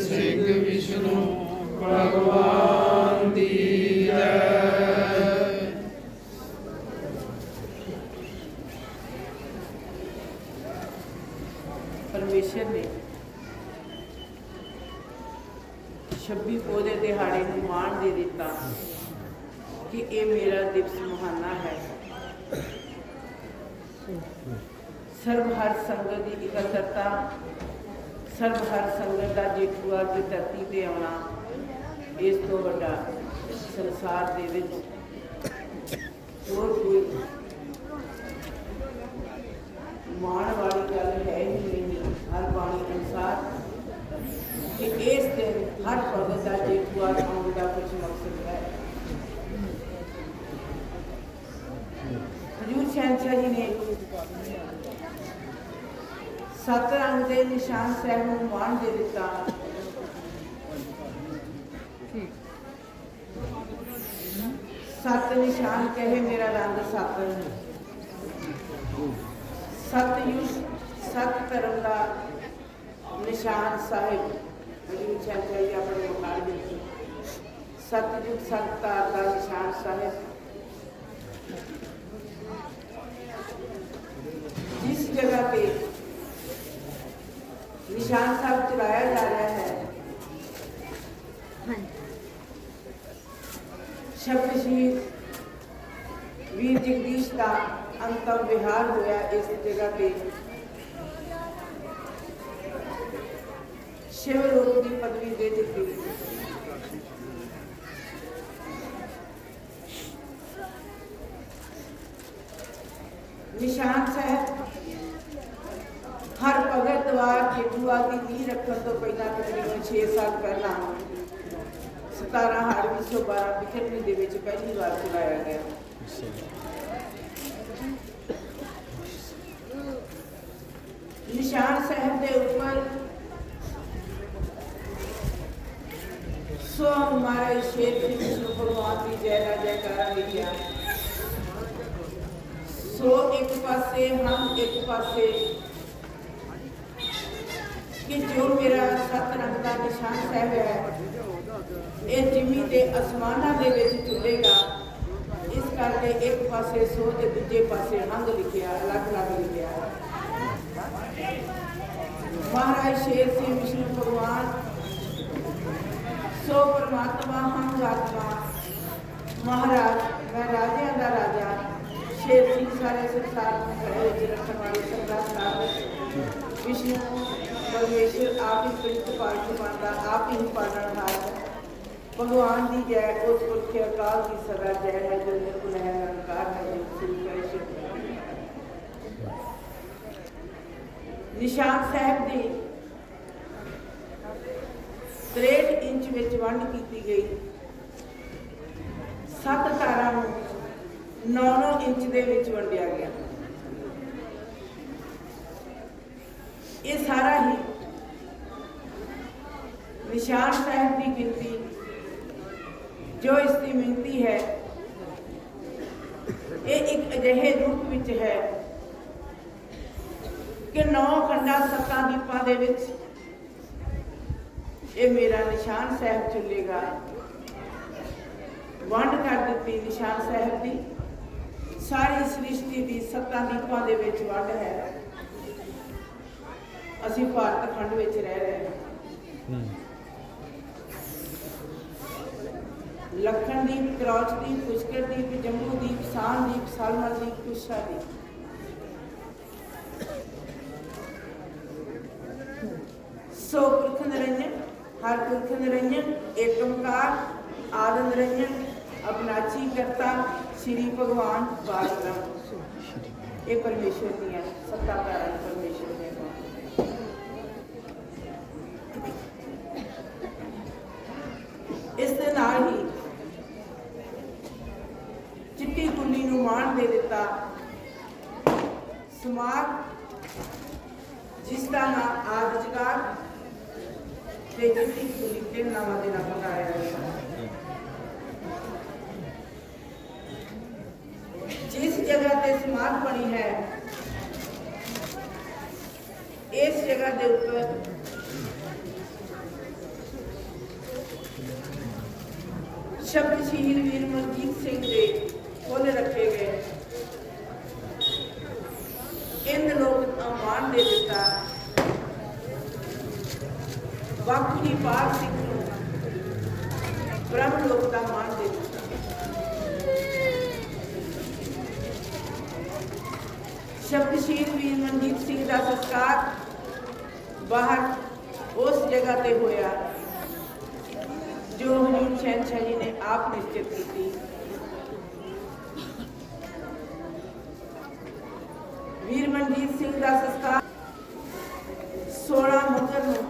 ਸਿੰਘ ਵਿਸ਼ਨੂੰ ਭਗਵਾਨ ਦੀ ਜੈ ਪਰਮੇਸ਼ਰ ਨੇ 26 ਪੋਹ ਦੇ ਦਿਹਾੜੇ ਨੂੰ ਮਾਣ ਦੇ ਦਿੱਤਾ ਕਿ ਇਹ ਮੇਰਾ ਦਿਵਸ ਮਹਾਨਾ ਹੈ ਸਰਬ ਹਰ ਸੰਗਤ ਦੀ ਇਕੱਤਰਤਾ ਸਰਬ ਹਰ ਸੰਗਤ ਦਾ ਜੇਠੂਆ ਦੀ ਧਰਤੀ ਤੇ ਆਉਣਾ ਇਸ ਤੋਂ ਵੱਡਾ ਸੰਸਾਰ ਦੇ ਵਿੱਚ ਹੋਰ ਕੋਈ ਮਾਣ ਵਾਲੀ ਗੱਲ ਹੈ ਹੀ ਨਹੀਂ ਹਰ ਬਾਣੀ ਅਨੁਸਾਰ ਕਿ ਇਸ ਦਿਨ ਹਰ ਭਗਤ ਦਾ ਜੇਠੂਆ ਆਉਣ ਦਾ ਕੁਝ ਮਕਸਦ ਹੈ ਹਜੂਰ ਸ਼ਹਿਨशाह ਜੀ ਨੇ ਸੱਤ ਰੰਗ ਦੇ ਨਿਸ਼ਾਨ ਸਾਹਿਬ ਨੂੰ ਮਾਣ ਦੇ ਦਿੱਤਾ। ਸੱਤ ਨਿਸ਼ਾਨ ਕਹੇ ਮੇਰਾ ਰੰਗ ਸੱਤ ਸਤ ਯੁਗ ਸਤ ਧਰਮ ਦਾ ਨਿਸ਼ਾਨ ਸਾਹਿਬ। ਸਾਹਿਬ ਜੀ ਆਪਣੇ ਵਿੱਚ। ਸਤ ਯੁਗ ਸਤ ਦਾ ਨਿਸ਼ਾਨ ਸਾਹਿਬ। ਜਿਸ ਜਗ੍ਹਾ ਤੇ ਨਿਸ਼ਾਨ ਸਾਹਿਬ ਚਲਾਇਆ ਜਾ ਰਿਹਾ ਹੈ ਸ਼ਬਦ ਸ਼ਹੀਦ ਵੀਰ ਜਗਦੀਸ਼ ਦਾ ਅੰਤਮ ਵਿਹਾਰ ਹੋਇਆ ਇਸ ਜਗ੍ਹਾ ਤੇ ਸ਼ਿਵ ਰੂਪ ਦੀ ਪਦਵੀ ਦੇ ਦਿੱਤੀ ਨਿਸ਼ਾਨ ਸਾਹਿਬ ਹਰ ਭਗਤ ਦਵਾਰ ਜੇਠੂਆ ਦੀ ਰੱਖਣ ਤੋਂ ਪਹਿਲਾਂ ਤਕਰੀਬਨ 6 ਸਾਲ ਪਹਿਲਾਂ 17 ਹਰ 1912 ਬਿਕਰਮੀ ਦੇ ਵਿੱਚ ਪਹਿਲੀ ਵਾਰ ਚਲਾਇਆ ਗਿਆ। ਨਿਸ਼ਾਨ ਸਾਹਿਬ ਦੇ ਉੱਪਰ ਸੋ ਹਮਾਰੇ ਸ਼ੇਰ ਦੀ ਵਿਸ਼ਨੂੰ ਭਗਵਾਨ ਦੀ ਜੈ ਰਾ ਜੈਕਾਰਾ ਲਿਖਿਆ ਸੋ ਇੱਕ ਪਾਸੇ, ਹਮ ਇੱਕ ਪਾਸੇ ਕਿ ਜੋ ਮੇਰਾ ਸਤ ਰੰਗ ਦਾ ਨਿਸ਼ਾਨ ਸਾਹਿਬ ਹੈ। ਇਹ ਜਿਮੀ ਦੇ ਅਸਮਾਨਾਂ ਦੇ ਵਿੱਚ ਝੁਲੇਗਾ ਇਸ ਕਰਕੇ ਇੱਕ ਪਾਸੇ ਸੋ ਤੇ ਦੂਜੇ ਪਾਸੇ ਹੰਗ ਲਿਖਿਆ ਅਲੱਗ ਅਲੱਗ ਲਿਖਿਆ। ਮਹਾਰਾਜ ਸ਼ੇਰ ਸਿੰਘ, ਵਿਸ਼ਨੂੰ ਭਗਵਾਨ, ਸੋ ਪਰਮਾਤਮਾ, ਹਮ ਆਤਮਾ ਮਹਾਰਾਜ, ਮੈਂ ਰਾਜਿਆਂ ਦਾ ਰਾਜਾ। ਸ਼ੇਰ ਸਿੰਘ ਸਾਰੇ ਸੰਸਾਰ ਨੂੰ ਘਰੇ ਵਿੱਚ ਰੱਖਣ ਵਾਲੇ ਸਰਦਾਰ ਸਾਹਿਬ। ਵਿਸ਼ਨੂੰ ਪਰਮੇਸ਼ਰ ਆਪ ਹੀ ਪ੍ਰਿੰਤ ਪਾਠ ਬਣਦਾ, ਆਪ ਹੀ ਪਾਲਣ ਹਾਰ ਭਗਵਾਨ ਦੀ ਜੈ, ਉਸ ਪੁਰਖ ਅਕਾਲ ਦੀ ਸਦਾ ਜੈ ਹੈ, ਜੋ ਨਿਰਗੁਣ ਹੈ, ਨਿਰੰਕਾਰ ਹੈ ਸ੍ਰੀ ਕ੍ਰਿਸ਼ਨ ਨਿਸ਼ਾਨ ਸਾਹਿਬ ਦੀ 63 ਇੰਚ ਵਿੱਚ ਵੰਡ ਕੀਤੀ ਗਈ। ਸੱਤ ਤਾਰਾਂ ਨੂੰ 9-9 ਇੰਚ ਦੇ ਵਿੱਚ ਵੰਡਿਆ ਗਿਆ। ਇਹ ਸਾਰਾ ਹੀ ਨਿਸ਼ਾਨ ਸਾਹਿਬ ਦੀ ਗਿਣਤੀ ਜੋ ਇਸ ਦੀ ਮਿਣਤੀ ਹੈ, ਇਹ ਇੱਕ ਅਜਿਹੇ ਰੂਪ ਵਿੱਚ ਹੈ ਕਿ ਨੌ ਖੰਡਾ ਸੱਤਾਂ ਦੀਪਾਂ ਦੇ ਵਿੱਚ ਇਹ ਮੇਰਾ ਨਿਸ਼ਾਨ ਸਾਹਿਬ ਚੁੱਲੇਗਾ। ਵੰਡ ਕਰ ਦਿੱਤੀ ਨਿਸ਼ਾਨ ਸਾਹਿਬ ਦੀ। ਸਾਰੀ ਸ੍ਰਿਸ਼ਟੀ ਦੀ ਸੱਤਾਂ ਦੀਪਾਂ ਦੇ ਵਿੱਚ ਵੰਡ ਹੈ। ਅਸੀਂ ਭਾਰਤ ਖੰਡ ਵਿੱਚ ਰਹਿ ਰਹੇ ਹਾਂ। ਲੱਖਣ ਦੀਪ ਕਰੌਚ ਦੀਪ ਪੁਸ਼ਕਰ ਦੀਪ ਜੰਮੂ ਦੀਪ ਸਾਨ ਦੀਪ ਸਾਲਮਨ ਦੀਪ ਕੁਸ਼ਾ ਦੀਪ। ਸੋ ਪੁਰਖ ਨਿਰੰਜਨ ਹਰ ਪੁਰਖ ਨਿਰੰਜਨ ਏਕਮਕਾਰ ਆਦ ਨਿਰੰਜਨ ਅਬਨਾਚੀ ਕਰਤਾ ਸ੍ਰੀ ਭਗਵਾਨ ਬਾਦਸ਼ਾਹ ਇਹ ਪਰਮੇਸ਼ਰ ਦੀਆਂ ਸੱਤਾ ਕਾਰਨ ਪਰਮੇਸ਼ਰ ਦੇ ਨਾਮ ਇਸ ਦੇ ਨਾਲ ਹੀ ਚਿੱਟੀ ਕੁੱਲੀ ਨੂੰ ਮਾਣ ਦੇ ਦਿੱਤਾ ਸਮਾਗ ਜਿਸ ਦਾ ਨਾਮ ਆਦ ਜਗਾਰ ਤੇ ਚਿੱਟੀ ਕੁੱਲੀ ਦੇ ਨਾਮਾਂ ਦੇ ਨਾਲ ਪਕਾਇਆ ਗਿਆ ਜਿਸ ਜਗ੍ਹਾ ਤੇ ਸਮਾਧ ਬਣੀ ਹੈ ਇਸ ਜਗ੍ਹਾ ਦੇ ਉੱਪਰ ਸ਼ਬਦ ਸ਼ਹੀਦ ਵੀਰ ਮਨਜੀਤ ਸਿੰਘ ਦੇ ਫੁੱਲ ਰੱਖੇ ਗਏ ਇੰਦ ਲੋਕ ਅਮਾਨ ਦੇ ਦਿੱਤਾ ਬਾਕੀ ਪਾਕ ਸਿੰਘ ਨੂੰ ਬ੍ਰਹਮ ਲੋਕ ਦਾ ਮਾਨ ਦੇ ਦਿੱਤਾ ਸ਼ਬਦ ਸ਼ਹੀਦ ਵੀਰ ਮਨਜੀਤ ਸਿੰਘ ਦਾ ਸੰਸਕਾਰ ਬਾਹਰ ਉਸ ਜਗ੍ਹਾ ਤੇ ਹੋਇਆ ਜੋ ਹਜੂਰ ਸ਼ਹਿਨशाह ਜੀ ਨੇ ਆਪ ਨਿਸ਼ਚਿਤ ਕੀਤੀ ਵੀਰ ਮਨਜੀਤ ਸਿੰਘ ਦਾ ਸੰਸਕਾਰ 16 ਮੱਘਰ ਨੂੰ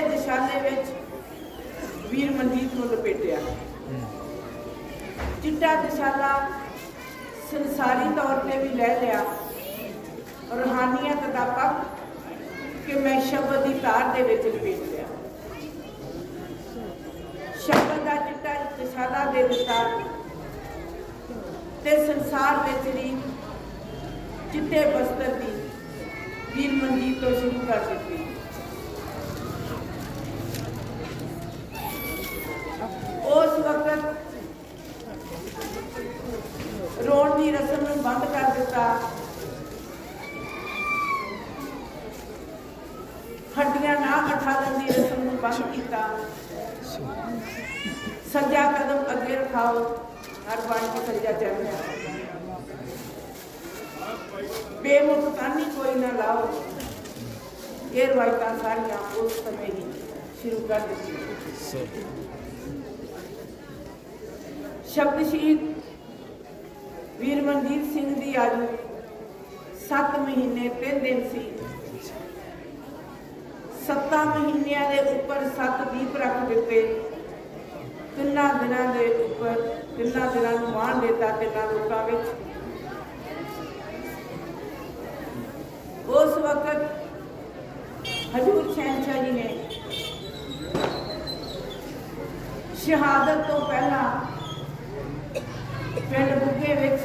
ਚਿੱਟੇ ਦਿਸ਼ਾਲੇ ਵਿੱਚ ਵੀਰ ਮਨਜੀਤ ਨੂੰ ਲਪੇਟਿਆ। ਚਿੱਟਾ ਦਿਸ਼ਾਲਾ ਸੰਸਾਰੀ ਤੌਰ ਤੇ ਵੀ ਲੈ ਲਿਆ। ਰੂਹਾਨੀਅਤ ਦਾ ਪੱਖ ਕਿ ਮੈਂ ਸ਼ਬਦ ਦੀ ਤਾਰ ਦੇ ਵਿੱਚ ਲਪੇਟ ਲਿਆ। ਸ਼ਬਦ ਦਾ ਚਿੱਟਾ ਦਿਸ਼ਾਲਾ ਦੇ ਦਿੱਤਾ ਤੇ ਸੰਸਾਰ ਵਿੱਚ ਦੀ ਚਿੱਟੇ ਬਸਤਰ ਦੀ ਵੀਰ ਮਨਜੀਤ ਤੋਂ ਸ਼ੁਰੂ ਕਰ ਦਿੱਤੀ। ਉਸ ਵਕਤ ਰੋਣ ਦੀ ਰਸਮ ਨੂੰ ਬੰਦ ਕਰ ਦਿੱਤਾ। ਹੱਡੀਆਂ ਨਾ ਉਠਾਉਣ ਦੀ ਰਸਮ ਨੂੰ ਬੰਦ ਕੀਤਾ। ਸੱਜਾ ਕਦਮ ਅੱਗੇ ਰਖਾਓ, ਹਰ ਬਾਣੀ ਦੀ ਸੱਜਾ ਚੜ੍ਹਨਾ ਬੇਮੁਖਤਾਨੀ ਕੋਈ ਨਾ ਲਾਓ। ਇਹ ਰਵਾਇਤਾਂ ਸਾਰੀਆਂ ਉਸ ਸਮੇਂ ਹੀ ਸ਼ੁਰੂ ਕਰ ਦਿੱਤੀਆਂ। ਸ਼ਬਦ ਸ਼ਹੀਦ ਵੀਰ ਮਨਜੀਤ ਸਿੰਘ ਦੀ ਆਯੂ 7 ਮਹੀਨੇ 3 ਦਿਨ ਸੀ। 7 ਮਹੀਨਿਆਂ ਦੇ ਉੱਪਰ 7 ਦੀਪ ਰੱਖ ਦਿੱਤੇ। ਤਿੰਨਾਂ ਦਿਨਾਂ ਦੇ ਉੱਪਰ, ਤਿੰਨਾਂ ਦਿਨਾਂ ਨੂੰ ਮਾਣ ਦਿੱਤਾ ਤਿੰਨਾਂ ਲੋਕਾਂ ਵਿੱਚ। ਉਸ ਵਕਤ ਹਜੂਰ ਸ਼ਹਿਨशाह ਜੀ ਨੇ ਸ਼ਹਾਦਤ ਤੋਂ ਪਹਿਲਾਂ ਪਿੰਡ ਬੁੱਗੇ ਵਿੱਚ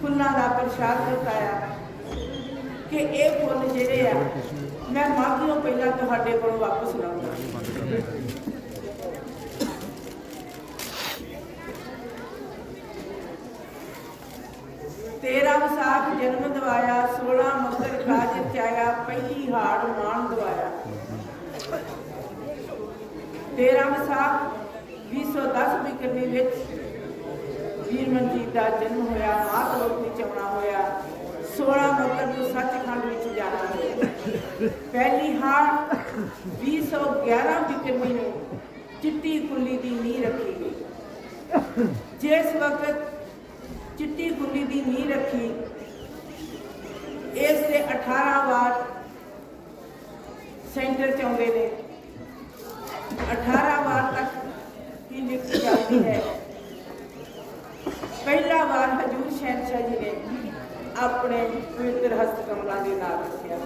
ਫੁੱਲਾਂ ਦਾ ਪ੍ਰਸ਼ਾਦ ਵਰਤਾਇਆ ਕਿ ਇਹ ਫੁੱਲ ਜਿਹੜੇ ਆ, ਮੈਂ ਮਾਘੀਓਂ ਪਹਿਲਾਂ ਤੁਹਾਡੇ ਕੋਲੋਂ ਵਾਪਸ ਲਾਉਂਗਾ ਤੇਰਾ ਵਿਸਾਖ ਜਨਮ ਦਵਾਇਆ 16 ਮਕਰ ਕਾਜ ਚਾਇਆ ਪਹਿਲੀ ਹਾੜ ਮਾਣ ਦਵਾਇਆ। ਤੇਰਾ ਵਿਸਾਖ 210 ਬਿਕਰਮੀ ਵਿੱਚ ਵੀਰ ਮਨਜੀਤ ਦਾ ਜਨਮ ਹੋਇਆ ਮਾਤ ਵਿੱਚ ਆਉਣਾ ਹੋਇਆ। 16 ਮਕਰ ਨੂੰ ਸੱਚਖੰਡ ਵਿੱਚ ਜਾਣਾ ਹੋਇਆ ਪਹਿਲੀ ਹਾੜ 211 ਬਿਕਰਮੀ ਨੂੰ ਚਿੱਟੀ ਕੁੱਲੀ ਦੀ ਨੀਂਹ ਰੱਖੀ ਗਈ। ਜਿਸ ਵਕਤ ਚਿੱਟੀ ਗੁੱਲੀ ਦੀ ਨੀਂਹ ਰੱਖੀ, ਇਸ ਦੇ 18 ਵਾਰ ਸੈਂਟਰ ਚ ਆਉਂਦੇ ਨੇ। 18 ਵਾਰ ਤੱਕ ਹੀ ਲਿਖੀ ਜਾਂਦੀ ਹੈ। ਪਹਿਲਾ ਵਾਰ ਹਜੂਰ ਸ਼ਹਿਨशाह ਜੀ ਨੇ ਆਪਣੇ ਪਵਿੱਤਰ ਹਸਤ ਕਮਲਾਂ ਦੇ ਨਾਲ ਰੱਖਿਆ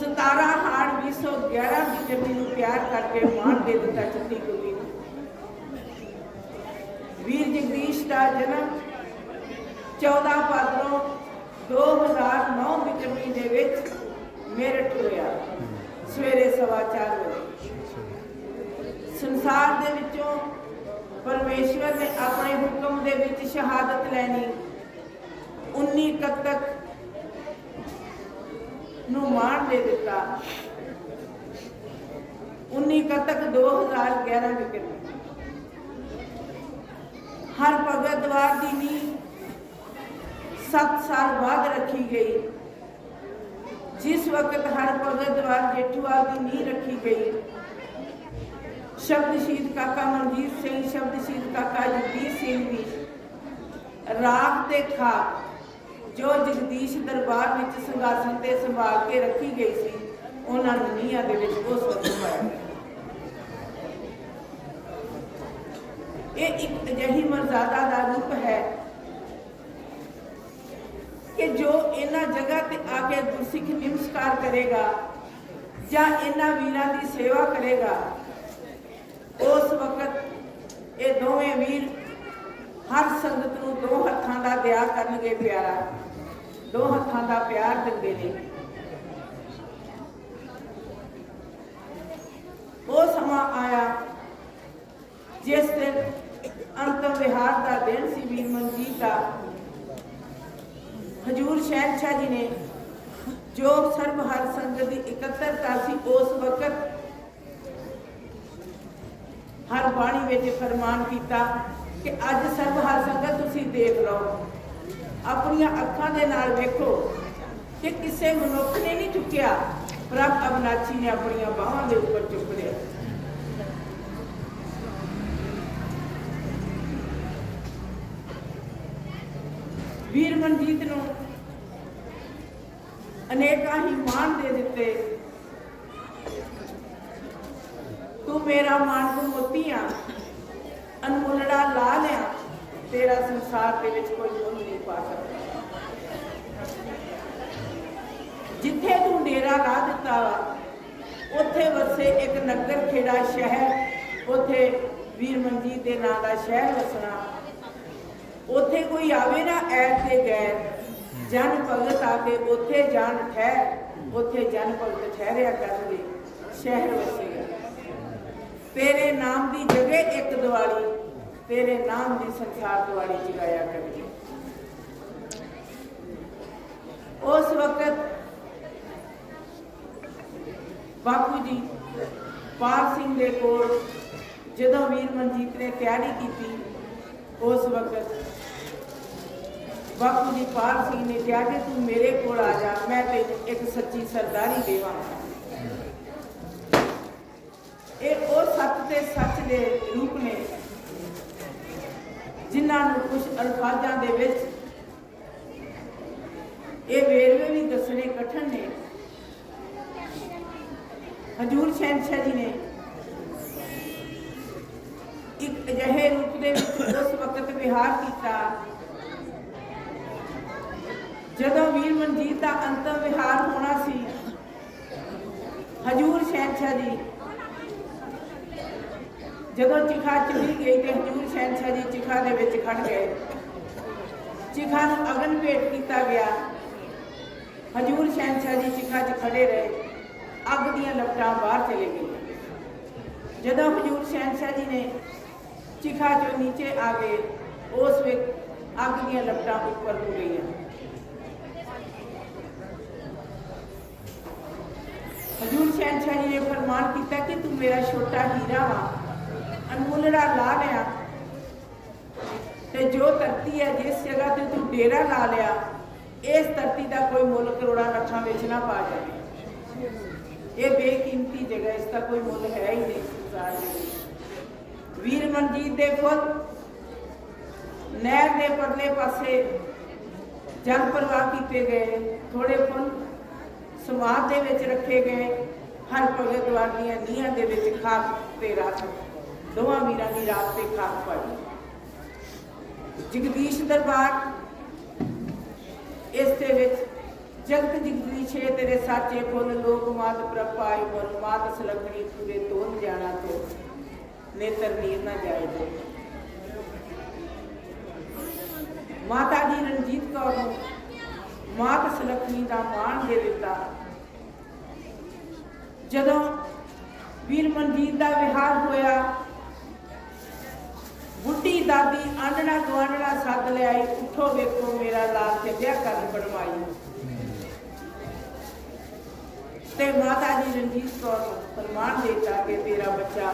17 ਹਾੜ 211 ਦੀ ਜਮੀ ਨੂੰ ਪਿਆਰ ਕਰਕੇ ਮਾਰ ਦੇ ਦਿੱਤਾ ਚਿੱਟੀ ਗੁੱਲੀ ਵੀਰ ਜਗਦੀਸ਼ ਦਾ ਜਨਮ 14 ਭਾਦਰੋਂ 2009 ਵਿਕਰਮੀ ਦੇ ਵਿੱਚ ਮੇਰਠ ਹੋਇਆ। ਸਵੇਰੇ ਸਵਾ ਚਾਰ ਵਜੇ। ਸੰਸਾਰ ਦੇ ਵਿੱਚੋਂ ਪਰਮੇਸ਼ਵਰ ਨੇ ਆਪਣੇ ਹੁਕਮ ਦੇ ਵਿੱਚ ਸ਼ਹਾਦਤ ਲੈਣੀ। 19 ਕੱਤਕ ਨੂੰ ਮਾਰ ਦੇ ਦਿੱਤਾ। 19 ਕੱਤਕ 2011 ਵਿਕਰਮੀ ਹਰ ਭਗਤ ਦਵਾਰ ਦੀ ਨੀਂਹ 7 ਸਾਲ ਬਾਅਦ ਰੱਖੀ ਗਈ। ਜਿਸ ਵਕਤ ਹਰ ਭਗਤ ਦਵਾਰ ਜੇਠੂਆ ਦੀ ਨੀਂਹ ਰੱਖੀ ਗਈ ਸ਼ਬਦ ਸ਼ਹੀਦ ਕਾਕਾ ਮਨਜੀਤ ਸਿੰਘ ਸ਼ਬਦ ਸ਼ਹੀਦ ਕਾਕਾ ਜਗਦੀਸ਼ ਸਿੰਘ ਵੀ। ਰਾਖ ਤੇ ਖਾ, ਜੋ ਜਗਦੀਸ਼ ਦਰਬਾਰ ਵਿੱਚ ਸੰਗਾਸਨ ਤੇ ਸੰਭਾਲ ਕੇ ਰੱਖੀ ਗਈ ਸੀ, ਉਹਨਾਂ ਨੂੰ ਨੀਹਾਂ ਦੇ ਵਿੱਚ ਉਸ ਵਕਤ ਪਾਇਆ ਇਹ ਇੱਕ ਅਜਿਹੀ ਮਰਜ਼ਾਦਾ ਦਾ ਰੂਪ ਹੈ ਕਿ ਜੋ ਇਹਨਾਂ ਜਗ੍ਹਾ ਤੇ ਆ ਕੇ ਗੁਰਸਿੱਖ ਨਿਮਸਕਾਰ ਕਰੇਗਾ ਜਾਂ ਇਹਨਾਂ ਵੀਰਾਂ ਦੀ ਸੇਵਾ ਕਰੇਗਾ ਉਸ ਵਕਤ ਇਹ ਦੋਵੇਂ ਵੀਰ ਹਰ ਸੰਗਤ ਨੂੰ ਦੋ ਹੱਥਾਂ ਦਾ ਦਿਆ ਕਰਨਗੇ ਪਿਆਰਾ। ਦੋ ਹੱਥਾਂ ਦਾ ਪਿਆਰ ਦਿੰਦੇ ਨੇ। ਉਹ ਸਮਾਂ ਆਇਆ ਜਿਸ ਦਿਨ ਅੰਤਮ ਵਿਹਾਰ ਦਾ ਦਿਨ ਸੀ ਵੀਰ ਮਨਜੀਤ ਦਾ। ਹਜੂਰ ਸ਼ਹਿਨशाह ਜੀ ਨੇ ਜੋ ਸਰਬ ਹਰ ਸੰਗਤ ਦੀ ਇਕੱਤਰਤਾ ਸੀ, ਉਸ ਵਕਤ ਹਰ ਬਾਣੀ ਵਿੱਚ ਫਰਮਾਨ ਕੀਤਾ ਕਿ ਅੱਜ ਸਰਬ ਹਰ ਸੰਗਤ ਤੁਸੀਂ ਦੇਖ ਲਓ। ਆਪਣੀਆਂ ਅੱਖਾਂ ਦੇ ਨਾਲ ਵੇਖੋ ਕਿ ਕਿਸੇ ਮਨੁੱਖ ਨੇ ਨਹੀਂ ਚੁੱਕਿਆ। ਪ੍ਰਭ ਅਬਨਾਚੀ ਨੇ ਆਪਣੀਆਂ ਬਾਹਾਂ ਦੇ ਉੱਪਰ ਚੁੱਕ ਲਿਆ। ਵੀਰ ਮਨਜੀਤ ਨੂੰ ਅਨੇਕਾਂ ਹੀ ਮਾਣ ਦੇ ਦਿੱਤੇ। ਤੂੰ ਮੇਰਾ ਮਾਣ ਤੂੰ ਮੋਤੀਆਂ ਅਨਮੁੱਲੜਾ ਲਾ ਲਿਆ। ਤੇਰਾ ਸੰਸਾਰ ਦੇ ਵਿੱਚ ਕੋਈ ਮੁੱਲ ਨਹੀਂ ਪਾ ਸਕਦਾ। ਜਿੱਥੇ ਤੂੰ ਡੇਰਾ ਲਾ ਦਿੱਤਾ ਵਾ, ਉੱਥੇ ਵਸੇ ਇੱਕ ਨਗਰ ਖੇੜਾ ਸ਼ਹਿਰ। ਉੱਥੇ ਵੀਰ ਮਨਜੀਤ ਦੇ ਨਾਂ ਦਾ ਸ਼ਹਿਰ ਵਸਣਾ। ਉੱਥੇ ਕੋਈ ਆਵੇ ਨਾ ਐਰ ਤੇ ਗੈਰ। ਜਨ ਭਗਤ ਆ ਕੇ ਉੱਥੇ ਜਾਣ ਠਹਿਰ। ਉੱਥੇ ਜਨ ਭਗਤ ਠਹਿਰਿਆ ਕਰਨਗੇ। ਸ਼ਹਿਰ ਵਸੇਗਾ ਤੇਰੇ ਨਾਮ ਦੀ ਜਗ੍ਹਾ ਇੱਕ ਦੀਵਾਲੀ, ਤੇਰੇ ਨਾਮ ਦੀ ਸੰਸਾਰ ਦੀਵਾਲੀ ਜਗਾਇਆ ਕਰਨਗੇ ਉਸ ਵਕਤ ਬਾਪੂ ਜੀ ਪਾਰ ਸਿੰਘ ਦੇ ਕੋਲ ਜਦੋਂ ਵੀਰ ਮਨਜੀਤ ਨੇ ਤਿਆਰੀ ਕੀਤੀ, ਉਸ ਵਕਤ ਬਾਪੂ ਜੀ ਪਾਰ ਸਿੰਘ ਨੇ ਕਿਹਾ ਕਿ ਤੂੰ ਮੇਰੇ ਕੋਲ ਆ ਜਾ, ਮੈਂ ਤੈਨੂੰ ਇੱਕ ਸੱਚੀ ਸਰਦਾਰੀ ਦੇਵਾਂ ਇਹ ਉਹ ਸੱਚ ਤੇ ਸੱਚ ਦੇ ਰੂਪ ਨੇ, ਜਿਨ੍ਹਾਂ ਨੂੰ ਕੁਝ ਅਲਫਾਜ਼ਾਂ ਦੇ ਵਿੱਚ ਇਹ ਵੇਰਵੇ ਵੀ ਦੱਸਣੇ ਕਠਨ ਨੇ। ਹਜੂਰ ਸ਼ਹਿਨशाह ਜੀ ਨੇ ਇੱਕ ਅਜਿਹੇ ਰੂਪ ਦੇ ਵਿੱਚ ਉਸ ਵਕਤ ਵਿਹਾਰ ਕੀਤਾ, ਜਦੋਂ ਵੀਰ ਮਨਜੀਤ ਦਾ ਅੰਤਮ ਵਿਹਾਰ ਹੋਣਾ ਸੀ। ਹਜੂਰ ਸ਼ਹਿਨशाह ਜੀ जो चिखा चुनी गई तो हजूर शहनशाह जी चिखा के खड़ गए चिखा अगन भेट किया गया हजूर शहनशाह जी चिखा च खड़े रहे अग दपटा बहर चले गई जो हजूर शहनशाह जी ने चिखा चो नीचे आ गए उस अग दपटा उपर हो गई हजूर शहनशाह जी ने फरमान किया कि तू मेरा छोटा हीरा वा ਅਨਮੁੱਲੜਾ ਲਾ ਲਿਆ। ਤੇ ਜੋ ਧਰਤੀ ਹੈ ਜਿਸ ਜਗ੍ਹਾ ਤੇ ਤੂੰ ਡੇਰਾ ਲਾ ਲਿਆ, ਇਸ ਧਰਤੀ ਦਾ ਕੋਈ ਮੁੱਲ ਕਰੋੜਾਂ ਲੱਖਾਂ ਵਿੱਚ ਨਾ ਪਾ ਜਾਵੇ। ਇਹ ਬੇਕੀਮਤੀ ਜਗ੍ਹਾ, ਇਸ ਦਾ ਕੋਈ ਮੁੱਲ ਹੈ ਹੀ ਨਹੀਂ ਸੰਸਾਰ ਦੇ ਵਿੱਚ। ਵੀਰ ਮਨਜੀਤ ਦੇ ਫੁੱਲ ਨਹਿਰ ਦੇ ਪਰਲੇ ਪਾਸੇ ਜਲ ਪ੍ਰਵਾਹ ਕੀਤੇ ਗਏ। ਥੋੜੇ ਫੁੱਲ ਸਮਾਧ ਦੇ ਵਿੱਚ ਰੱਖੇ ਗਏ। ਹਰ ਭਗਤ ਵਾਲੀਆਂ ਨੀਹਾਂ ਦੇ ਵਿੱਚ ਖਾਕ ਤੇ ਰਾਤ ਦੋਵਾਂ ਵੀਰਾਂ ਦੀ ਰਾਤ ਤੇ ਖਾਕ ਪੜੀ। ਜਗਦੀਸ਼ ਦਰਬਾਰ, ਇਸ ਦੇ ਵਿੱਚ ਜਗਤ ਜਗਦੀਸ਼ੇ ਤੇਰੇ ਸਾਚੇ ਫੁੱਲ ਲੋਕ ਮਾਤ ਪ੍ਰਪਾਇ ਮਨ ਮਾਤ ਸਲਗਣੀ ਪੂਰੇ ਤੋਨ ਜਾਣਾ ਤੋ, ਨੇਤਰ ਨੀਰ ਨਾ ਜਾਏ ਤੋ। ਮਾਤਾ ਜੀ ਰਣਜੀਤ ਕੌਰ ਨੂੰ ਮਾਤ ਸਲਖਣੀ ਦਾ ਮਾਣ ਦੇ ਦਿੱਤਾ। ਜਦੋਂ ਵੀਰ ਮਨਜੀਤ ਦਾ ਵਿਹਾਰ ਹੋਇਆ ਬੁੱਢੀ ਦਾਦੀ ਆਂਡਣਾ ਗਵਾਂਡਣਾ ਸੱਦ ਲਿਆਈ, ਉੱਠੋ ਵੇਖੋ ਮੇਰਾ ਲਾਲ ਤੇ ਵਿਆਹ ਬਣਵਾਈ। ਤੇ ਮਾਤਾ ਜੀ ਰਣਜੀਤ ਕੌਰ ਨੂੰ ਫਰਮਾਨ ਦਿੱਤਾ ਕਿ ਤੇਰਾ ਬੱਚਾ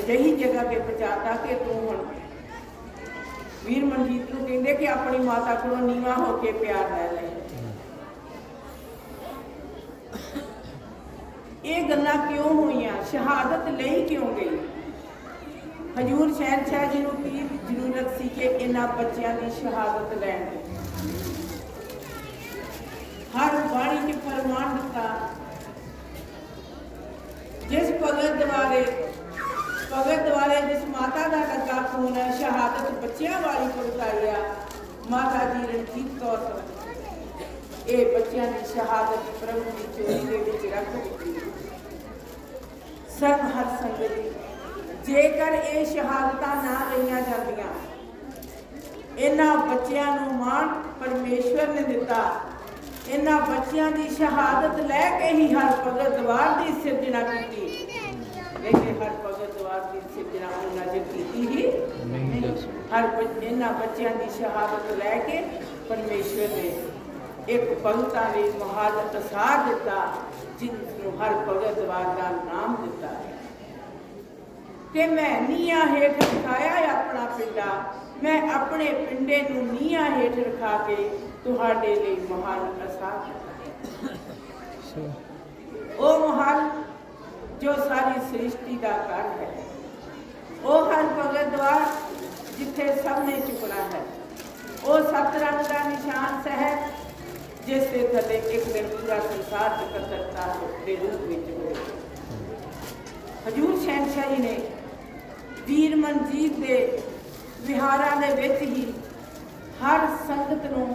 ਅਜਿਹੀ ਜਗ੍ਹਾ ਤੇ ਪਹੁੰਚਾਤਾ ਕਿ ਤੂੰ ਹੁਣ ਵੀਰ ਮਨਜੀਤ ਨੂੰ ਕਹਿੰਦੇ ਕਿ ਆਪਣੀ ਮਾਤਾ ਕੋਲੋਂ ਨੀਵਾ ਹੋ ਕੇ ਪਿਆਰ ਲੈ ਲੈ। ਇਹ ਗੱਲਾਂ ਕਿਉਂ ਹੋਈਆਂ? ਸ਼ਹਾਦਤ ਲਈ ਕਿਉਂ ਗਈ? ਹਜੂਰ ਸ਼ਹਿਨशाह ਜੀ ਨੂੰ ਕੀ ਜ਼ਰੂਰਤ ਸੀ ਕਿ ਇਹਨਾਂ ਬੱਚਿਆਂ ਦੀ ਸ਼ਹਾਦਤ ਲੈਣ ਹਰ ਬਾਣੀ 'ਚ ਫਰਮਾਨ ਦਿੱਤਾ। ਜਿਸ ਭਗਤ ਦੁਆਰੇ ਭਗਤ ਦੁਆਰੇ ਜਿਸ ਮਾਤਾ ਦਾ ਖੂਨ ਸ਼ਹਾਦਤ ਬੱਚਿਆਂ ਵਾਲੀ ਭੁਗਤਾਈ ਮਾਤਾ ਜੀ ਰਣਜੀਤ ਕੌਰ ਇਹ ਬੱਚਿਆਂ ਦੀ ਸ਼ਹਾਦਤ ਪ੍ਰਭੂ ਦੀ ਚੋਰੀ ਦੇ ਵਿੱਚ ਰੱਖ ਦਿੱਤੀ। ਸਰਬ ਹਰ ਸੰਗਤ ਜੀ ਜੇਕਰ ਇਹ ਸ਼ਹਾਦਤਾਂ ਨਾ ਲਈਆਂ ਜਾਂਦੀਆਂ, ਇਹਨਾਂ ਬੱਚਿਆਂ ਨੂੰ ਮਾਣ ਪਰਮੇਸ਼ਵਰ ਨੇ ਦਿੱਤਾ। ਇਹਨਾਂ ਬੱਚਿਆਂ ਦੀ ਸ਼ਹਾਦਤ ਲੈ ਕੇ ਹੀ ਹਰ ਭਗਤ ਦਵਾਰ ਦੀ ਸਿਰਜਣਾ ਕੀਤੀ। ਲੇਕਿਨ ਹਰ ਭਗਤ ਦਵਾਰ ਦੀ ਸਿਰਜਣਾ ਉਹਨਾਂ ਜੇ ਕੀਤੀ ਹੀ ਨਹੀਂ। ਹਰ ਇਹਨਾਂ ਬੱਚਿਆਂ ਦੀ ਸ਼ਹਾਦਤ ਲੈ ਕੇ ਪਰਮੇਸ਼ਵਰ ਨੇ ਇੱਕ ਭਗਤਾਂ ਲਈ ਮਹਾਨ ਅਸਾਰ ਦਿੱਤਾ, ਜਿਸ ਨੂੰ ਹਰ ਭਗਤ ਦਵਾਰ ਦਾ ਨਾਮ ਦਿੱਤਾ। ਹੈ ਕਿ ਮੈਂ ਨੀਹਾਂ ਹੇਠ ਰਖਾਇਆ ਹੈ ਆਪਣਾ ਪਿੰਡਾ। ਮੈਂ ਆਪਣੇ ਪਿੰਡੇ ਨੂੰ ਨੀਹਾਂ ਹੇਠ ਰਖਾ ਕੇ ਤੁਹਾਡੇ ਲਈ ਮਹਾਨ ਅਸਾਰ ਉਹ ਮਹਾਨ ਜੋ ਸਾਰੀ ਸ੍ਰਿਸ਼ਟੀ ਦਾ ਘਰ ਹੈ। ਉਹ ਹਰ ਭਗਤ ਦਵਾਰ ਜਿੱਥੇ ਸਭ ਨੇ ਝੁਕਣਾ ਹੈ। ਉਹ ਸੱਤ ਰੰਗ ਦਾ ਨਿਸ਼ਾਨ ਸਹਿਬ ਜਿਸ ਦੇ ਥੱਲੇ ਇੱਕ ਦਿਨ ਪੂਰਾ ਸੰਸਾਰ ਇਕੱਤਰਤਾ ਦੇ ਰੂਪ ਵਿੱਚ ਹੋਵੇਗਾ ਹਜੂਰ ਸ਼ਹਿਨਸ਼ਾਹ ਜੀ ਨੇ ਵੀਰ ਮਨਜੀਤ ਦੇ ਵਿਹਾਰਾਂ ਦੇ ਵਿੱਚ ਹੀ ਹਰ ਸੰਗਤ ਨੂੰ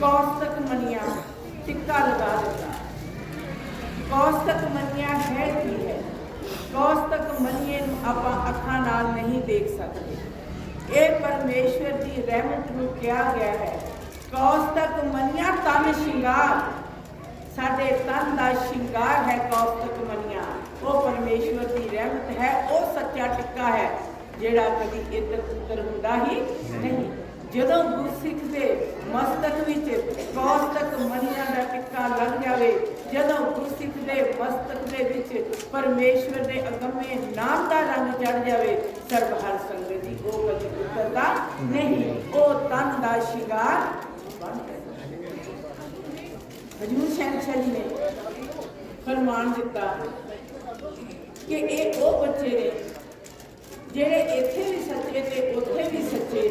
ਕੌਸਤਕ ਮੰਨਿਆ ਟਿੱਕਾ ਲਗਾ ਦਿੱਤਾ ਕੌਸਤਕ ਮੰਨਿਆ ਹੈ ਕੀ ਹੈ ਕੌਸਤਕ ਮੰਨਿਏ ਨੂੰ ਆਪਾਂ ਅੱਖਾਂ ਨਾਲ ਨਹੀਂ ਦੇਖ ਸਕਦੇ ਇਹ ਪਰਮੇਸ਼ਵਰ ਦੀ ਰਹਿਮਤ ਨੂੰ ਕਿਹਾ ਗਿਆ ਹੈ ਕੌਸਤਕ ਮੰਨਿਆ ਤਨ ਸ਼ਿੰਗਾਰ ਸਾਡੇ ਤਨ ਦਾ ਸ਼ਿੰਗਾਰ ਹੈ ਕੌਸਤਕ ਮੰਨਿਆ ਉਹ ਪਰਮੇਸ਼ਵਰ ਦੀ ਰਹਿਮਤ ਹੈ, ਉਹ ਸੱਚਾ ਟਿੱਕਾ ਹੈ, ਜਿਹੜਾ ਕਦੀ ਇੱਧਰ ਉੱਧਰ ਹੁੰਦਾ ਹੀ ਨਹੀਂ। ਜਦੋਂ ਗੁਰਸਿੱਖ ਦੇ ਮਸਤਕ ਵਿੱਚ ਕੌਸਤਕ ਮੰਨਿਆ ਦਾ ਟਿੱਕਾ ਲੱਗ ਜਾਵੇ, ਜਦੋਂ ਗੁਰਸਿੱਖ ਦੇ ਮਸਤਕ ਦੇ ਵਿੱਚ ਪਰਮੇਸ਼ਵਰ ਦੇ ਅਗੰਮੇ ਨਾਮ ਦਾ ਰੰਗ ਚੜ ਜਾਵੇ ਸਰਬ ਹਰ ਸੰਗਤ ਜੀ ਉਹ ਕਦੀ ਉਤਰਦਾ ਨਹੀਂ। ਉਹ ਤਨ ਦਾ ਸ਼ਿੰਗਾਰ ਬਣ ਜਾਂਦਾ ਹਜੂਰ ਸ਼ਹਿਨਸ਼ਾਹ ਜੀ ਨੇ ਫਰਮਾਨ ਦਿੱਤਾ ਕਿ ਇਹ ਉਹ ਬੱਚੇ ਨੇ ਜਿਹੜੇ ਇੱਥੇ ਵੀ ਸੱਚੇ ਤੇ ਉੱਥੇ ਵੀ ਸੱਚੇ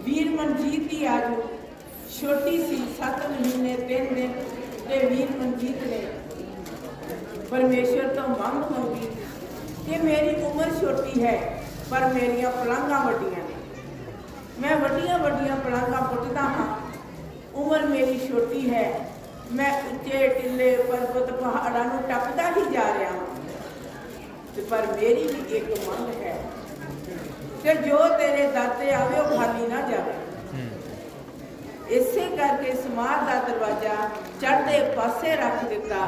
ਵੀਰ ਮਨਜੀਤ ਦੀ ਆਜੂ ਛੋਟੀ ਸੀ 7 ਮਹੀਨੇ 3 ਦਿਨ ਤੇ ਵੀਰ ਮਨਜੀਤ ਨੇ ਪਰਮੇਸ਼ਰ ਤੋਂ ਮੰਗ ਮੰਗੀ ਕਿ ਮੇਰੀ ਉਮਰ ਛੋਟੀ ਹੈ ਪਰ ਮੇਰੀਆਂ ਪਲਾਂਘਾਂ ਵੱਡੀਆਂ ਨੇ ਮੈਂ ਵੱਡੀਆਂ ਵੱਡੀਆਂ ਪਲਾਂਘਾਂ ਪੁੱਟਦਾ ਹਾਂ ਉਮਰ ਮੇਰੀ ਛੋਟੀ ਹੈ ਮੈਂ ਉੱਚੇ ਟਿੱਲੇ ਪਰਬਤ ਪਹਾੜਾਂ ਨੂੰ ਟੱਪਦਾ ਹੀ ਜਾ ਰਿਹਾ ਹਾਂ ਤੇ ਪਰ ਮੇਰੀ ਵੀ ਇੱਕ ਮੰਗ ਹੈ ਕਿ ਜੋ ਤੇਰੇ ਦਰ ਆਵੇ ਉਹ ਖਾਲੀ ਨਾ ਜਾਵੇ। ਇਸੇ ਕਰਕੇ ਸਮਾਜ ਦਾ ਦਰਵਾਜ਼ਾ ਚੜ੍ਹਦੇ ਪਾਸੇ ਰੱਖ ਦਿੱਤਾ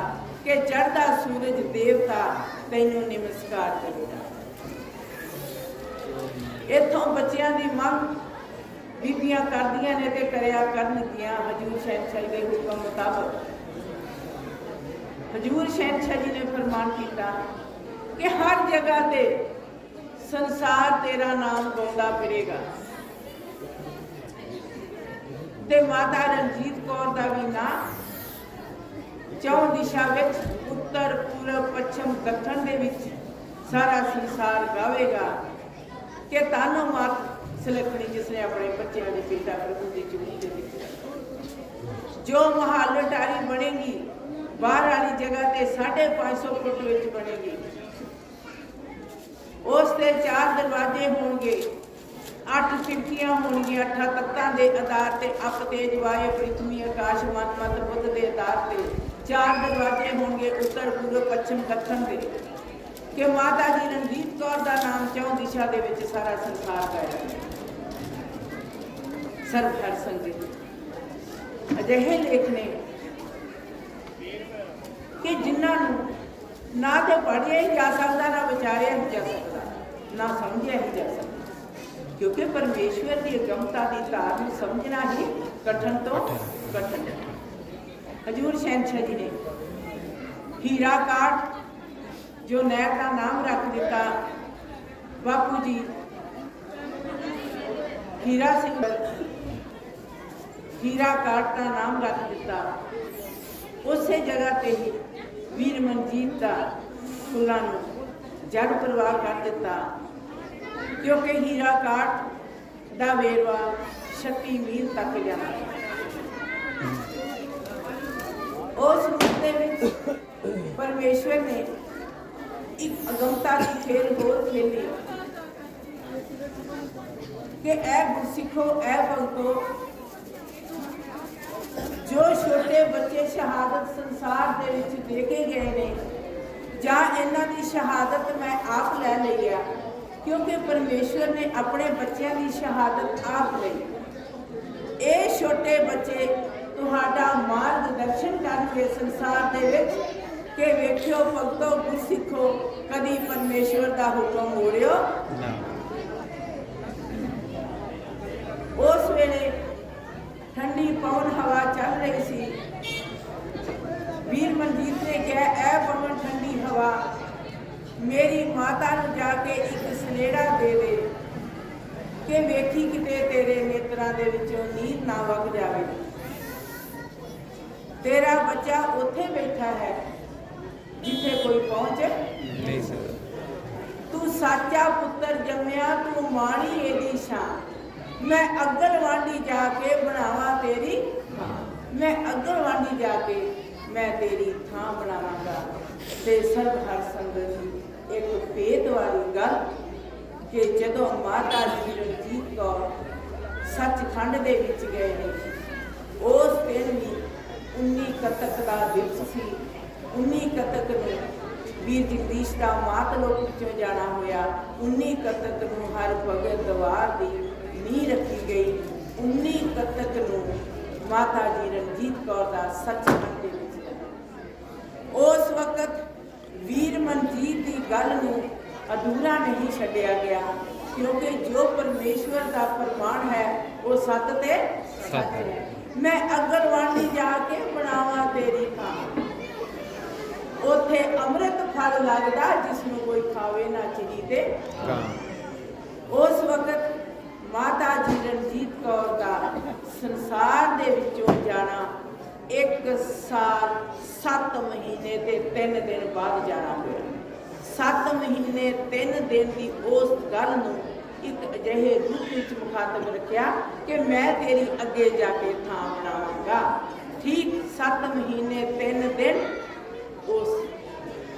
ਕਿ ਚੜ੍ਹਦਾ ਸੂਰਜ ਦੇਵਤਾ ਤੈਨੂੰ ਨਮਸਕਾਰ ਕਰੇਗਾ। ਇੱਥੋਂ ਬੱਚਿਆਂ ਦੀ ਮੰਗ ਬੀਬੀਆਂ ਕਰਦੀਆਂ ਨੇ ਤੇ ਕਰਿਆ ਕਰਨਗੀਆਂ ਹਜੂਰ ਸ਼ਹਿਨਸ਼ਾਹ ਜੀ ਦੇ ਹੁਕਮ ਮੁਤਾਬਕ ਹਜੂਰ ਸ਼ਹਿਨਸ਼ਾਹ ਜੀ ਨੇ ਫਰਮਾਨ ਕੀਤਾ ਕਿ ਹਰ ਜਗ੍ਹਾ ਤੇ ਸੰਸਾਰ ਤੇਰਾ ਨਾਮ ਗਾਉਂਦਾ ਫਿਰੇਗਾ। ਤੇ ਮਾਤਾ ਰਣਜੀਤ ਕੌਰ ਦਾ ਵੀ ਨਾਮ ਚੌ ਦਿਸ਼ਾ ਵਿੱਚ ਉੱਤਰ, ਪੂਰਬ, ਪੱਛਮ, ਦੱਖਣ ਦੇ ਵਿੱਚ ਸਾਰਾ ਸੰਸਾਰ ਗਾਵੇਗਾ ਕਿ ਤਾਨੋ ਮਾਤ ਸੁਲੱਖਣੀ ਜਿਸ ਨੇ ਆਪਣੇ ਬੱਚਿਆਂ ਦੇ ਪਿਤਾ ਪ੍ਰਭੂ ਦੀ ਚੁਣੀ ਦੇ ਵਿੱਚ ਜੋ ਮਹਾਲ ਟਾਰੀ ਬਣੇਗੀ, ਬਾਹਰ ਵਾਲੀ ਜਗ੍ਹਾ ਤੇ 550 ਫੁੱਟ ਵਿੱਚ ਬਣੇਗੀ। ਉਸ ਦੇ ਚਾਰ ਦਰਵਾਜ਼ੇ ਹੋਣਗੇ। ਅੱਠ ਸਿੱਖੀਆਂ ਹੋਣਗੀਆਂ, ਅੱਠਾਂ ਤੱਤਾਂ ਦੇ ਆਧਾਰ ਤੇ, ਅਪ ਤੇਜ ਵਾਯు ਪ੍ਰਿਥਵੀ ਆਕਾਸ਼ ਮਤ ਮਤ ਬੁੱਧ ਦੇ ਆਧਾਰ ਤੇ। ਚਾਰ ਦਰਵਾਜ਼ੇ ਹੋਣਗੇ ਉੱਤਰ, ਪੂਰਬ, ਪੱਛਮ, ਦੱਖਣ ਦੇ। ਕਿ ਮਾਤਾ ਜੀ ਰਣਜੀਤ ਕੌਰ ਦਾ ਨਾਮ ਚੌਂ ਦਿਸ਼ਾ ਦੇ ਵਿੱਚ ਸਾਰਾ ਸੰਸਾਰ ਗਾਇਆ ਸਰਬ ਹਰ ਸੰਗਤ। ਅਜਿਹੇ ਲੇਖ ਨੇ ਕਿ ਜਿਨ੍ਹਾਂ ਨੂੰ ਨਾ ਤੇ ਪੜਿਆ ਹੀ ਜਾ ਸਕਦਾ, ਨਾ ਵਿਚਾਰਿਆ ਹੀ ਜਾ ਸਕਦਾ। ਨਾ ਸਮਝਿਆ ਹੀ ਜਾ ਸਕਦਾ। ਕਿਉਂਕਿ ਪਰਮੇਸ਼ਵਰ ਦੀ ਅਗਮਤਾ ਦੀ ਧਾਰ ਨੂੰ ਸਮਝਣਾ ਹੀ ਕਠਨ ਤੋਂ ਕਠਨ ਹੈ। ਹਜੂਰ ਸ਼ਹਿਨਸ਼ਾਹ ਜੀ ਨੇ ਹੀਰਾ ਕਾਟ ਜੋ ਨਹਿਰ ਦਾ ਨਾਮ ਰੱਖ ਦਿੱਤਾ ਬਾਪੂ ਜੀ ਹੀਰਾ ਸਿੰਘ ਹੀਰਾ ਕਾਟ ਦਾ ਨਾਮ ਰੱਖ ਦਿੱਤਾ। ਉਸੇ ਜਗ੍ਹਾ ਤੇ ਹੀ ਵੀਰ ਮਨਜੀਤ ਦਾ ਫੁੱਲਾਂ ਨੂੰ ਜੜ ਪ੍ਰਵਾਹ ਕਰ ਦਿੱਤਾ। ਕਿਉਂਕਿ ਹੀਰਾ ਕਾਟ ਦਾ ਵੇਰਵਾ 36 ਮੀਲ ਤੱਕ ਜਾਂਦਾ ਹੈ ਉਸ ਰੂਪ ਦੇ ਵਿੱਚ ਪਰਮੇਸ਼ਵਰ ਨੇ ਇੱਕ ਅਗਮਤਾ ਦੀ ਖੇਲ ਹੋਰ ਖੇਲੀ ਕਿ ਇਹ ਗੁਰਸਿੱਖੋ, ਇਹ ਭਗਤੋ, ਜੋ ਛੋਟੇ ਬੱਚੇ ਸ਼ਹਾਦਤ ਸੰਸਾਰ ਦੇ ਵਿੱਚ ਦੇ ਕੇ ਗਏ ਨੇ, ਜਾਂ ਇਹਨਾਂ ਦੀ ਸ਼ਹਾਦਤ ਮੈਂ ਆਪ ਲੈ ਲਈ ਆ। ਕਿਉਂਕਿ ਪਰਮੇਸ਼ਵਰ ਨੇ ਆਪਣੇ ਬੱਚਿਆਂ ਦੀ ਸ਼ਹਾਦਤ ਆਪ ਲਈ ਇਹ ਛੋਟੇ ਬੱਚੇ ਤੁਹਾਡਾ ਮਾਰਗਦਰਸ਼ਨ ਕਰਨਗੇ ਸੰਸਾਰ ਦੇ ਵਿੱਚ ਕਿ ਵੇਖਿਓ ਭਗਤੋ ਗੁਰਸਿੱਖੋ ਕਦੀ ਪਰਮੇਸ਼ਵਰ ਦਾ ਹੁਕਮ ਮੋੜਿਓ ਨਾ ਉਸ ਵੇਲੇ ਠੰਡੀ ਪਵਨ ਹਵਾ ਚੱਲ ਰਹੀ ਸੀ ਵੀਰ ਮਨਜੀਤ ਨੇ ਕਿਹਾ ਐ ਪਵਨ ਠੰਡੀ ਹਵਾ ਮੇਰੀ ਮਾਤਾ ਨੂੰ ਜਾ ਕੇ ਇੱਕ ਸਨੇੜਾ ਦੇ ਦੇ ਕਿ ਵੇਖੀ ਕਿਤੇ ਤੇਰੇ ਨੇਤਰਾਂ ਦੇ ਵਿੱਚੋਂ ਨੀਰ ਨਾ ਵਗ ਜਾਵੇ। ਤੇਰਾ ਬੱਚਾ ਉੱਥੇ ਬੈਠਾ ਹੈ ਜਿੱਥੇ ਕੋਈ ਪਹੁੰਚ ਨਹੀਂ ਸਕਦਾ ਤੂੰ ਸਾਚਾ ਪੁੱਤਰ ਜੰਮਿਆ ਤੂੰ ਮਾਣੀ ਇਹਦੀ ਸ਼ਾਨ ਮੈਂ ਅੱਗਲਵਾਂਡੀ ਜਾ ਕੇ ਬਣਾਵਾਂ ਤੇਰੀ ਮੈਂ ਅੱਗਲਵਾਂਡੀ ਜਾ ਕੇ ਮੈਂ ਤੇਰੀ ਥਾਂ ਬਣਾਵਾਂਗਾ। ਤੇ ਸਰਬ ਹਰ ਸੰਗਤ ਇੱਕ ਭੇਦ ਵਾਲੀ ਗੱਲ ਕਿ ਜਦੋਂ ਮਾਤਾ ਜੀ ਰਣਜੀਤ ਕੌਰ ਸੱਚਖੰਡ ਦੇ ਵਿੱਚ ਗਏ ਨੇ, ਉਸ ਦਿਨ ਵੀ 19 ਕੱਤਕ ਦਾ ਦਿਵਸ ਸੀ। 19 ਕੱਤਕ ਨੂੰ ਵੀਰ ਜਗਦੀਸ਼ ਦਾ ਮਾਤ ਲੋਕ ਵਿੱਚੋਂ ਜਾਣਾ ਹੋਇਆ। 19 ਕੱਤਕ ਨੂੰ ਹਰ ਭਗਤ ਦਵਾਰ ਦੀ ਨੀਂਹ ਰੱਖੀ ਗਈ। 19 ਕੱਤਕ ਨੂੰ ਮਾਤਾ ਜੀ ਰਣਜੀਤ ਕੌਰ ਦਾ ਸੱਚਖੰਡ ਦੇ ਵਿੱਚ। ਜਨਮ। ਉਸ ਵਕਤ ਵੀਰ ਮਨਜੀਤ ਦੀ ਗੱਲ ਨੂੰ ਅਧੂਰਾ ਨਹੀਂ ਛੱਡਿਆ ਗਿਆ ਕਿਉਂਕਿ ਜੋ ਪਰਮੇਸ਼ਵਰ ਦਾ ਫਰਮਾਨ ਹੈ ਉਹ ਸੱਤ ਤੇ ਸੱਚ ਹੈ। ਮੈਂ ਅਗਰਵਾਣੀ ਜਾ ਕੇ ਬਣਾਵਾਂ ਤੇਰੀ ਥਾਂ। ਉਥੇ ਅੰਮ੍ਰਿਤ ਫਲ ਲੱਗਦਾ ਜਿਸ ਨੂੰ ਕੋਈ ਖਾਵੇ ਨਾ ਚਿਰੀ ਤੇ ਉਸ ਵਕਤ ਮਾਤਾ ਜੀ ਰਣਜੀਤ ਕੌਰ ਦਾ ਸੰਸਾਰ ਦੇ ਵਿੱਚੋਂ ਜਾਣਾ ਇੱਕ ਸਾਲ 7 ਮਹੀਨੇ ਤੇ 3 ਦਿਨ ਬਾਅਦ ਜਾਣਾ ਪਿਆ। 7 ਮਹੀਨੇ 3 ਦਿਨ ਦੀ ਉਸ ਗੱਲ ਨੂੰ ਇੱਕ ਅਜਿਹੇ ਰੂਪ ਵਿੱਚ ਮੁਖਾਤਬ ਰੱਖਿਆ ਕਿ ਮੈਂ ਤੇਰੀ ਅੱਗੇ ਜਾ ਕੇ ਥਾਂ ਬਣਾਵਾਂਗਾ। ਠੀਕ 7 ਮਹੀਨੇ 3 ਦਿਨ, ਉਸ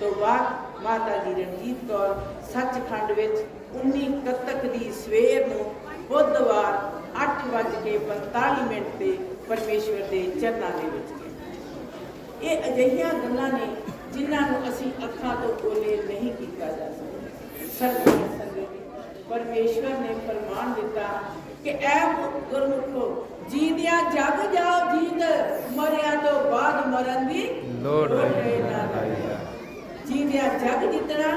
ਤੋਂ ਬਾਅਦ ਮਾਤਾ ਜੀ ਰਣਜੀਤ ਕੌਰ ਸੱਚਖੰਡ ਵਿੱਚ 19 ਕੱਤਕ ਦੀ ਸਵੇਰ ਨੂੰ ਬੁੱਧਵਾਰ 8:45 ਮਿੰਟ ਤੇ ਪਰਮੇਸ਼ਵਰ ਦੇ ਚਰਨਾਂ ਦੇ ਵਿੱਚ ਗਏ। ਇਹ ਅਜਿਹੀਆਂ ਗੱਲਾਂ ਨੇ ਜਿਨ੍ਹਾਂ ਨੂੰ ਅਸੀਂ ਅੱਖਾਂ ਤੋਂ ਓਲੇ ਨਹੀਂ ਕੀਤਾ ਜਾ ਸਕਦਾ। ਪਰਮੇਸ਼ਵਰ ਨੇ ਫਰਮਾਨ ਦਿੱਤਾ ਕਿ ਐ ਗੁਰਮੁਖੋ ਜੀਦਿਆਂ ਜਗ ਜਾਓ ਜੀਤ ਮਰਿਆ ਤੋਂ ਬਾਅਦ ਮਰਨ ਦੀ ਲੋੜ ਨਹੀਂ। ਜੀਦਿਆਂ ਜਗ ਜਿੱਤਣਾ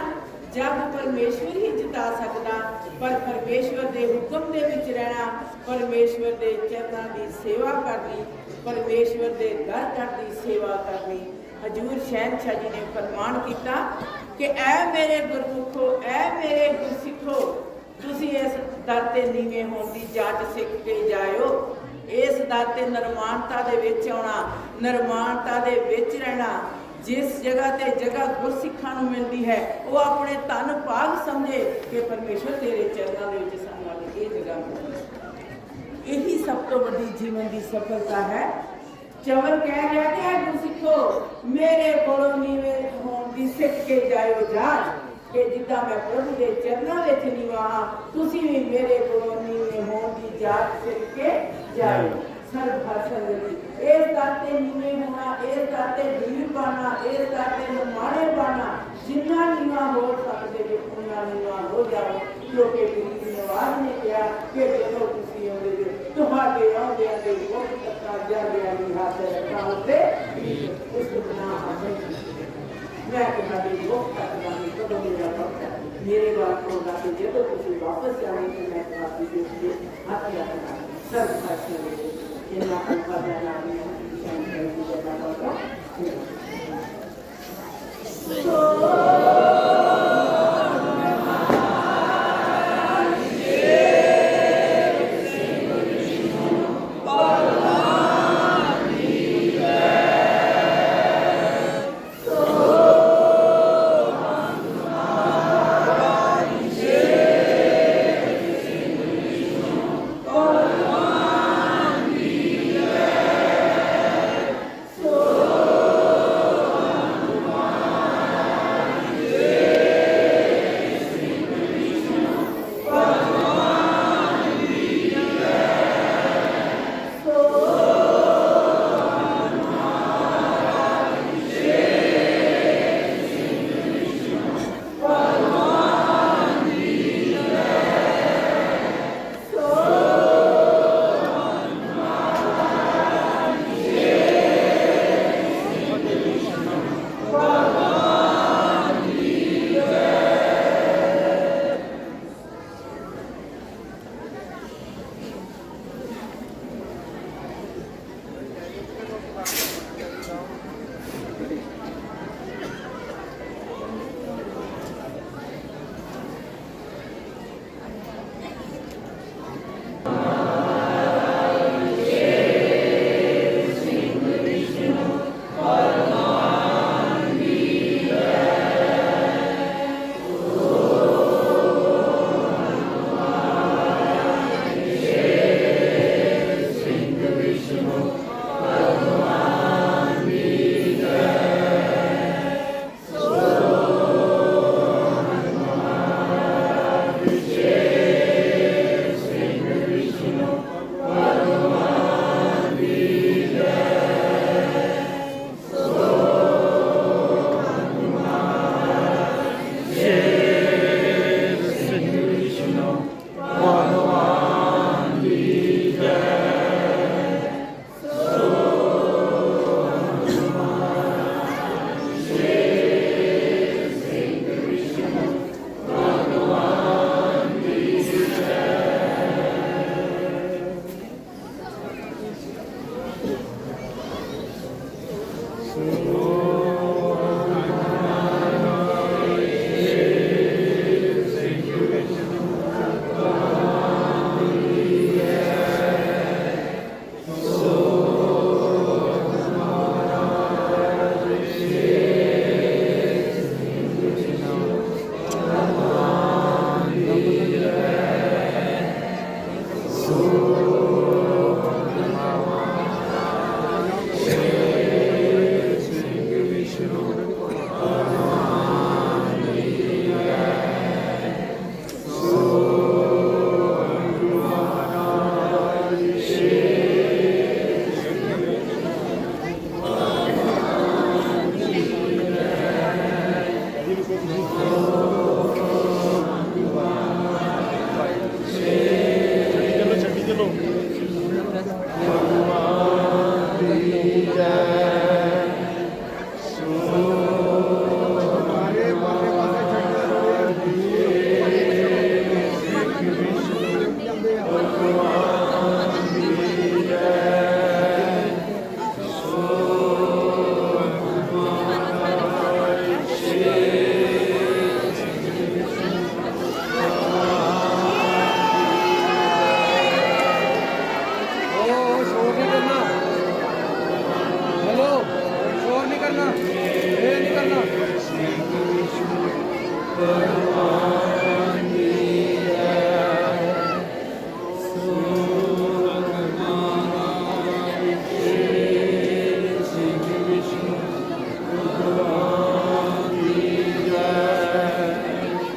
ਜਦ ਪਰਮੇਸ਼ਵਰ ਹੀ ਜਿਤਾ ਸਕਦਾ, ਪਰ ਪਰਮੇਸ਼ਵਰ ਦੇ ਹੁਕਮ ਦੇ ਵਿੱਚ ਰਹਿਣਾ, ਪਰਮੇਸ਼ਵਰ ਦੇ ਚਰਨਾਂ ਦੀ ਸੇਵਾ ਕਰਨੀ, ਪਰਮੇਸ਼ਵਰ ਦੇ ਦਰ ਦਰ ਦੀ ਸੇਵਾ ਕਰਨੀ। ਹਜੂਰ ਸ਼ਹਿਨशाह ਜੀ ਨੇ ਫਰਮਾਨ ਕੀਤਾ ਕਿ, ਐ ਮੇਰੇ ਗੁਰਮੁਖੋ, ਐ ਮੇਰੇ ਗੁਰਸਿੱਖੋ, ਤੁਸੀਂ ਇਸ ਦਰ ਤੇ ਨੀਵੇਂ ਹੋਣ ਦੀ ਜਾਚ ਸਿੱਖ ਕੇ ਜਾਇਓ। ਇਸ ਦਰ ਤੇ ਨਿਰਮਾਣਤਾ ਦੇ ਵਿੱਚ ਆਉਣਾ, ਨਿਰਮਾਣਤਾ ਦੇ ਵਿੱਚ ਰਹਿਣਾ ਜਿਸ ਜਗ੍ਹਾ ਤੇ ਜਗ੍ਹਾ ਗੁਰਸਿੱਖਾਂ ਨੂੰ ਮਿਲਦੀ ਹੈ, ਉਹ ਆਪਣੇ ਧਨ ਭਾਗ ਸਮਝੇ ਕਿ ਪਰਮੇਸ਼ਰ ਤੇਰੇ ਚਰਨਾਂ ਦੇ ਵਿੱਚ ਸਾਨੂੰ ਅੱਜ ਇਹ ਜਗ੍ਹਾ ਮਿਲੀ ਇਹੀ ਸਭ ਤੋਂ ਵੱਡੀ ਜੀਵਨ ਦੀ ਸਫਲਤਾ ਹੈ। ਚਵਰ ਕਹਿ ਰਿਹਾ ਕਿ ਹੈ ਗੁਰਸਿੱਖੋ, ਮੇਰੇ ਕੋਲੋਂ ਨੀਵੇਂ ਹੋਣ ਦੀ ਸਿੱਖ ਕੇ ਜਾਇਓ ਜਾਣ ਕਿ ਜਿੱਦਾਂ ਮੈਂ ਪ੍ਰਭੂ ਦੇ ਚਰਨਾਂ ਵਿੱਚ ਨੀਵਾਂ ਤੁਸੀਂ ਵੀ ਮੇਰੇ ਕੋਲੋਂ ਨੀਵੇਂ ਹੋਣ ਦੀ ਜਾਚ ਸਿੱਖ ਕੇ ਜਾਇਓ। ਸਰਬ ਭਾਸ਼ਾ ਦੇ ਇਸ ਦਾਤੇ ਨੀਵੇਂ ਹੋਣਾ, ਇਸ ਦਾਤੇ ਵੀਰ ਬਾਣਾ ਇਸ ਦਾਤੇ ਨਮਾਣੇ ਬਾਣਾ ਜਿੰਨਾ ਨੀਵਾਂ ਹੋ ਸਕਦੇ ਜੇ ਉਹਨਾਂ ਨੀਵਾਂ ਹੋ ਜਾਓ। ਕਿਉਂਕਿ ਗੁਰੂ ਜੀ ਨਵਾਜ਼ ਨੇ ਕਿਹਾ ਕਿ ਜਦੋਂ ਤੁਸੀਂ ਆਉਂਦੇ ਜੇ ਤੁਹਾਡੇ ਆਉਂਦਿਆਂ ਦੇ ਮੁਖ ਤੱਕਾ ਜਾਂਦਿਆਂ ਦੀ ਹੱਥ ਰੱਖਾਂ ਉੱਤੇ ਉਸ ਬਿਨਾ ਆਵੇਂ ਮੈਂ ਤੁਹਾਡੀ ਮੁਖ ਤੱਕ ਦਾ ਕਦੋਂ ਮੇਰਾ ਵਕਤ ਹੈ? ਮੇਰੇ ਬਾਤ ਹੋਗਾ ਕਿ ਜਦੋਂ ਤੁਸੀਂ ਵਾਪਸ ਜਾਣੇ ਤੇ ਮੈਂ ਤੁਹਾਡੀ ਦੇ ਉੱਤੇ ਹੱਥ ਰੱਖਣਾ ਸਰਬ ਭਾਸ਼ਾ ਦੇ ਇਹਨਾਂ